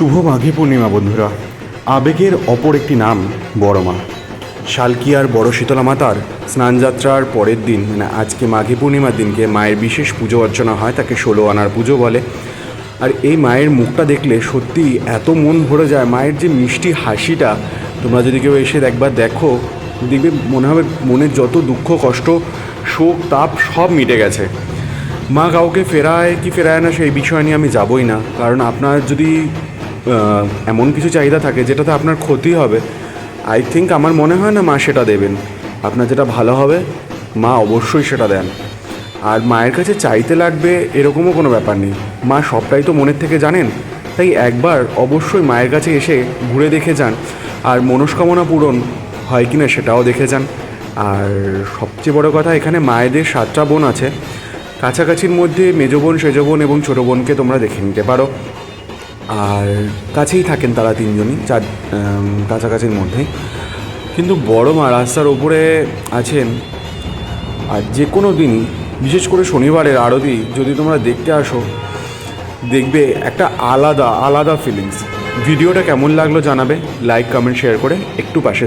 শুভ মাঘী পূর্ণিমা বন্ধুরা। আবেগের অপর একটি নাম বড় মা শালকিয়ার বড় শীতলা মাতার স্নানযাত্রার পরের দিন মানে আজকে মাঘী পূর্ণিমার দিনকে মায়ের বিশেষ পুজো অর্চনা হয়, তাকে ষোলো আনার পুজো বলে। আর এই মায়ের মুখটা দেখলে সত্যি এত মন ভরে যায়, মায়ের যে মিষ্টি হাসিটা, তোমরা যদি কেউ এসে একবার দেখো, দেখবে মনে হবে মনের যত দুঃখ, কষ্ট, শোক, তাপ সব মিটে গেছে। মা কাউকে ফেরায় কি ফেরায় না সেই বিষয় নিয়ে আমি যাবই না। কারণ আপনার যদি এমন কিছু চাহিদা থাকে যেটাতে আপনার ক্ষতি হবে। আই থিঙ্ক আমার মনে হয় না মা সেটা দেবেন। আপনার যেটা ভালো হবে, মা অবশ্যই সেটা দেন। আর মায়ের কাছে চাইতে লাগবে এরকমও কোনো ব্যাপার নেই। মা সবটাই তো মনের থেকে জানেন, তাই একবার অবশ্যই মায়ের কাছে এসে ঘুরে দেখে যান। আর মনস্কামনা পূরণ হয় কি না সেটাও দেখে যান। আর সবচেয়ে বড় কথা, এখানে মায়েদের সাতটা বোন আছে। কাছাকাছির মধ্যে মেজ বোন, সেজো বোন এবং ছোটো বোনকে তোমরা দেখে নিতে পারো। আর কাছেই থাকেন তারা তিনজনই, চার কাছাকাছির মধ্যে কিন্তু বড় মা রাস্তার ওপরে আছেন, আর যে কোনো দিনই বিশেষ করে শনিবারের আরতি, যদি তোমরা দেখতে আসো, দেখবে একটা আলাদা আলাদা ফিলিংস ভিডিওটা কেমন লাগল জানাবে লাইক কমেন্ট শেয়ার করে একটু পাশে